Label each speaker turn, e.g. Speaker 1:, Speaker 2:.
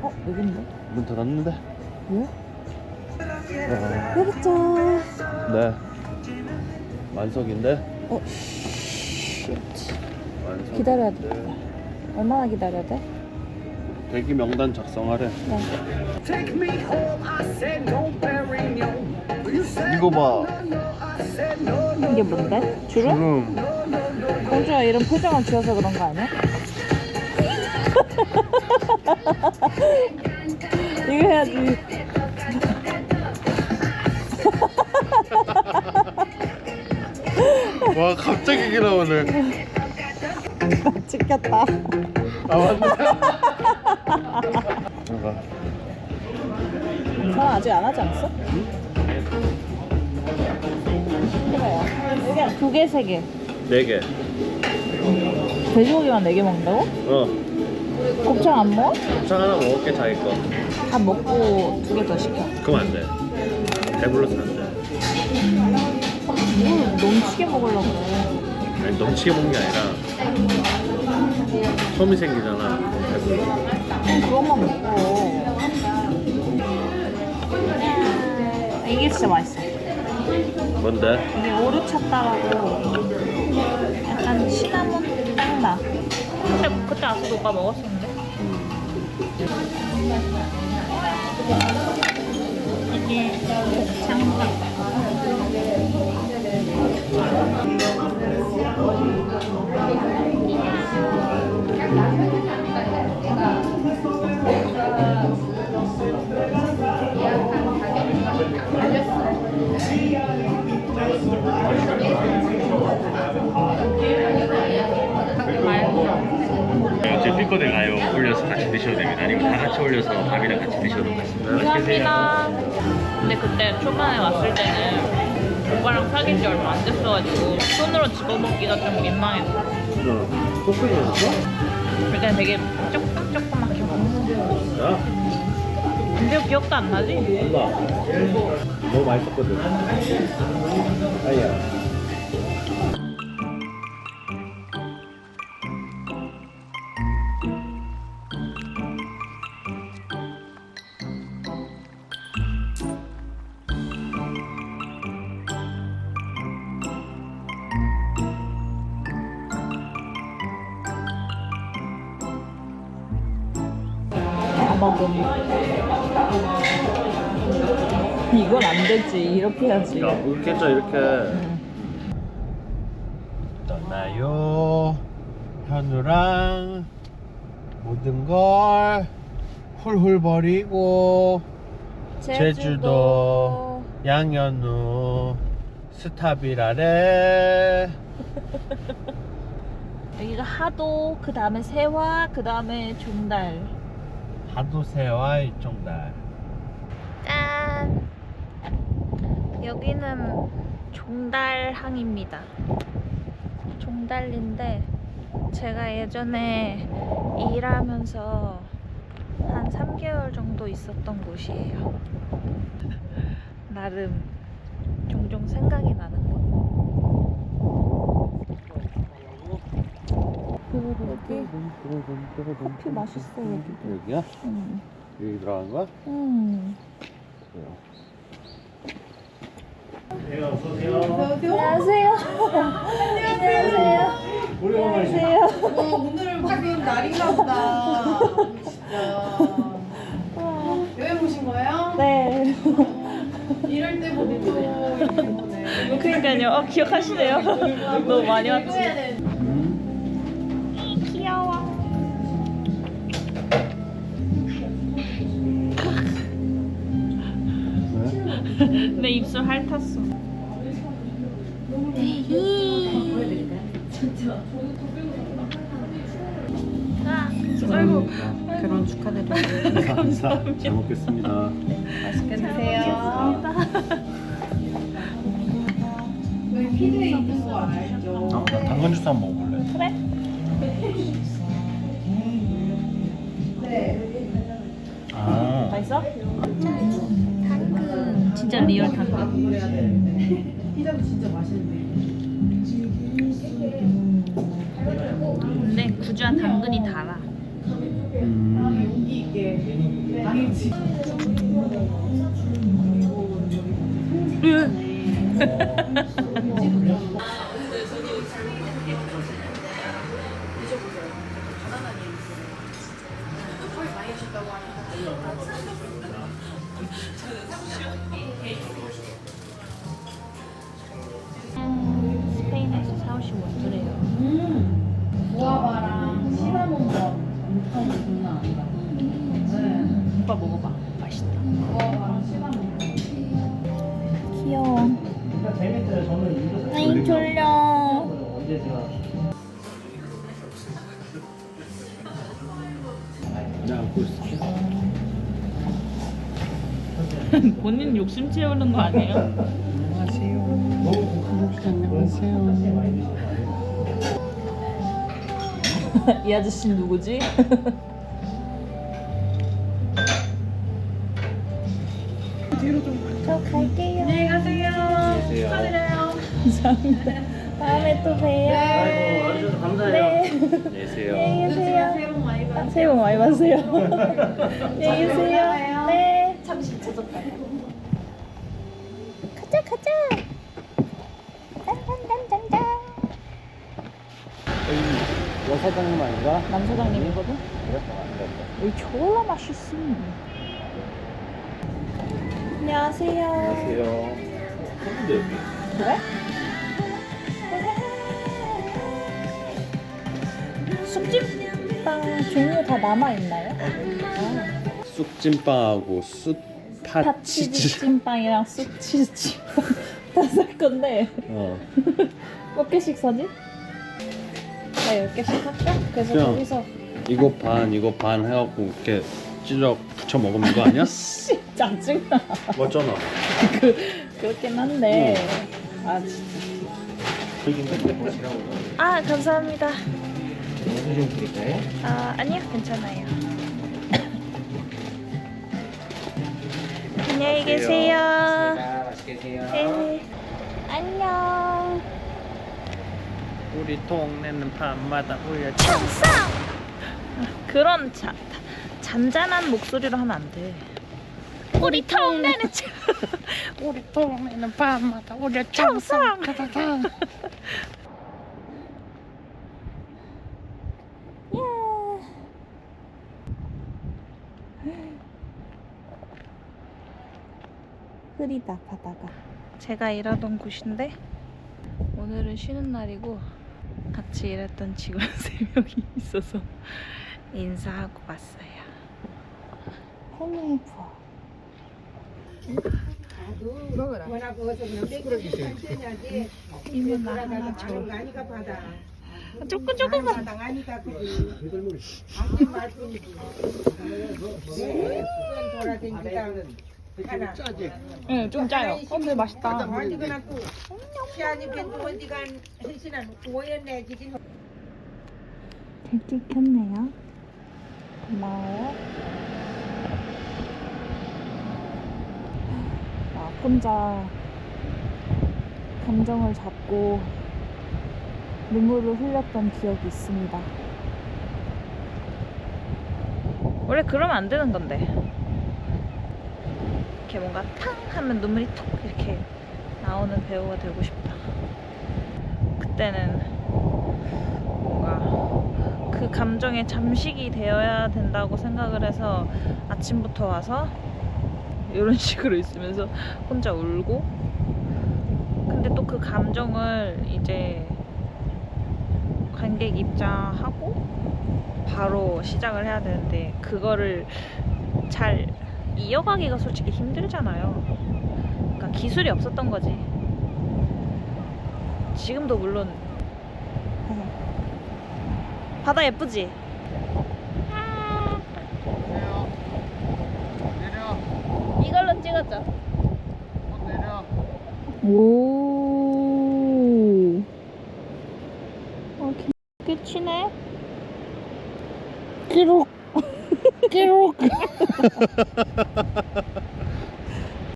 Speaker 1: 어 여긴데?
Speaker 2: 문 닫았는데?
Speaker 1: 왜?
Speaker 2: 어,
Speaker 1: 여깄죠.
Speaker 2: 네. 만석인데?
Speaker 1: 어. 씨.
Speaker 2: 만석.
Speaker 1: 기다려야 돼. 얼마나 기다려야 돼?
Speaker 2: 대기 명단 작성하래.
Speaker 1: 네.
Speaker 2: 이거 봐.
Speaker 1: 이게 뭔데? 주름?
Speaker 2: 주름.
Speaker 1: 공주가 이런 표정을 지어서 그런 거 아니야? 이거 해야지.
Speaker 2: 와, 갑자기 이게 나오네.
Speaker 1: 찍혔다.
Speaker 2: 아, 맞네. 들어가.
Speaker 1: 전화 아직 안 하지 않았어? 그래요. 여기 두 개, 세 개.
Speaker 2: 네 개.
Speaker 1: 돼지고기만 네 개 먹는다고?
Speaker 2: 어.
Speaker 1: 곱창 안 먹어?
Speaker 2: 곱창 하나 먹을게, 자기 거.
Speaker 1: 다 먹고 두 개 더 시켜.
Speaker 2: 그럼 안 돼. 배불러서 안 돼.
Speaker 1: 뭘 넘치게 먹으려고 그래.
Speaker 2: 아니, 넘치게 먹는 게 아니라 처음이 생기잖아. 배불러.
Speaker 1: 그럼 그것만 먹고. 이게 진짜 맛있어.
Speaker 2: 뭔데?
Speaker 1: 이게 오르차따라고 약간 시나몬 땅나. 그때 그때 아서도 오빠 먹었었는데. 이게 곱창밥.
Speaker 2: 이제 삐꺼대 가요. 올려서 같이 드셔도 됩니다. 아니면 다 같이 올려서 밥이랑 같이 드셔도 맛있습니다.
Speaker 1: 감사합니다. 근데 그때 초반에 왔을 때는 오빠랑 사귄 지 얼마 안 됐어가지고 손으로 집어먹기가 좀 민망했어.
Speaker 2: 어. 있어?
Speaker 1: 그때 되게 조금조금맣게 먹었어.
Speaker 2: 야,
Speaker 1: 근데 기억도 안 나지?
Speaker 2: 뭔가 너무 맛있었거든. 아야.
Speaker 1: 이건 안 되지. 이렇게 해야지.
Speaker 2: 야, 이렇게 했죠, 이렇게. 떠나요. 현우랑 모든 걸 훌훌 버리고 제주도 양현우 스탑이라래.
Speaker 1: 여기가 하도 그 다음에 세화 그 다음에 종달.
Speaker 2: 하도새와 이쪽 날.
Speaker 1: 짠. 여기는 종달항입니다. 종달리인데 제가 예전에 일하면서 한 3개월 정도 있었던 곳이에요. 나름 종종 생각이 나는 곳. 여기 커피 맛있어 여기.
Speaker 2: 여기야?
Speaker 1: 음.
Speaker 2: 여기 들어간 거야?
Speaker 1: 음.
Speaker 2: 어서오세요.
Speaker 1: 안녕하세요. 안녕하세요. 안녕하세요.
Speaker 3: 어, 오늘 지금 날인가 보다. 진짜. 여행 오신 거예요?
Speaker 1: 네.
Speaker 3: 이럴 때 보니 또 이렇게 보네.
Speaker 1: 그러니까요. 어, 기억하시네요. 너무 많이 왔지. 내 입술 핥았어. 아이고
Speaker 3: 결혼 축하드려요.
Speaker 2: 감사. 잘 먹겠습니다.
Speaker 3: 맛있게 드세요. 여기 피드에 있는 거 알죠?
Speaker 2: 어, 나 당근 주스 한번 먹어볼래?
Speaker 1: 그래?
Speaker 2: 아,
Speaker 1: 맛있어? 진짜 리얼
Speaker 3: 돼. 피자도 진짜 맛있는데.
Speaker 1: 근데 구주한 당근이 달아. 스페인에서 사오신 원두래요.
Speaker 3: 음. 구아바랑 시나몬 버 엄청 장난 아니다. 네.
Speaker 1: 오빠 먹어봐. 맛있다.
Speaker 3: 구아바랑 시나몬.
Speaker 1: 귀여워. 아이 졸려. 본인 욕심 채우는 거 아니에요? 이 아저씨 누구지? 저 갈게요. 안녕히 가세요. 축하드려요. 감사합니다. 다음에 또 봬요.
Speaker 2: 아이고 와주셔서 감사해요.
Speaker 1: 네.
Speaker 2: 안녕히 계세요.
Speaker 1: 안녕히 계세요.
Speaker 3: 새해 복 많이 받으세요.
Speaker 1: 새해 복 많이 받으세요. 안녕히 계세요. 네.
Speaker 3: 잠시 찾았다.
Speaker 1: 가자 가자. 짠짠짠짠짠.
Speaker 2: 여 사장님 아닌가?
Speaker 1: 남 사장님이거든. 여기 졸라 맛있어. 안녕하세요.
Speaker 2: 안녕하세요.
Speaker 1: 그래? 쑥찜빵 종류 다 남아 있나요?
Speaker 2: 쑥찐빵하고 쑥팥 치즈.
Speaker 1: 팥치즈찜빵이랑 쑥치즈찜빵 다살 건데
Speaker 2: 어.
Speaker 1: 몇 개씩 사지? 나 10개씩 살까? 그래서
Speaker 2: 그냥.
Speaker 1: 거기서
Speaker 2: 이거 반 이거 반 해갖고 이렇게 찔러 붙여 먹으면 이거 아니야?
Speaker 1: 씨 짜증나
Speaker 2: 맞잖아.
Speaker 1: 그, 그렇긴 한데 아 진짜 아 감사합니다
Speaker 2: 좀 드릴까요?
Speaker 1: 아 아니요 괜찮아요 안녕히 계세요.
Speaker 2: 맛있게 드세요.
Speaker 1: 네. 안녕.
Speaker 2: 우리 동네는 밤마다 울려.
Speaker 1: 청상 그런 자, 잔잔한 목소리로 하면 안 돼. 우리 동네는 참-
Speaker 4: 우리 동네는 밤마다 우리
Speaker 1: 청상 흐리다 바다가. 제가 일하던 곳인데 오늘은 쉬는 날이고 같이 일했던 직원 3명이 있어서 인사하고 왔어요. 해물 부어 이모 나 하나 줘. 조금 조금만
Speaker 5: 돌아다니니까 하나.
Speaker 1: 응좀 짜요. 어 근데 맛있다. 댓글 켰네요. 고마워요. 아, 혼자 감정을 잡고 눈물을 흘렸던 기억이 있습니다. 원래 그러면 안 되는 건데 이렇게 뭔가 탕 하면 눈물이 톡 이렇게 나오는 배우가 되고 싶다. 그때는 뭔가 그 감정에 잠식이 되어야 된다고 생각을 해서 아침부터 와서 이런 식으로 있으면서 혼자 울고 근데 또 그 감정을 이제 관객 입장하고 바로 시작을 해야 되는데 그거를 잘 이어가기가 솔직히 힘들잖아요. 그러니까 기술이 없었던 거지. 지금도 물론 바다 예쁘지? 이걸로 찍었죠. 오. 어, 끝이네. 기록. 기록.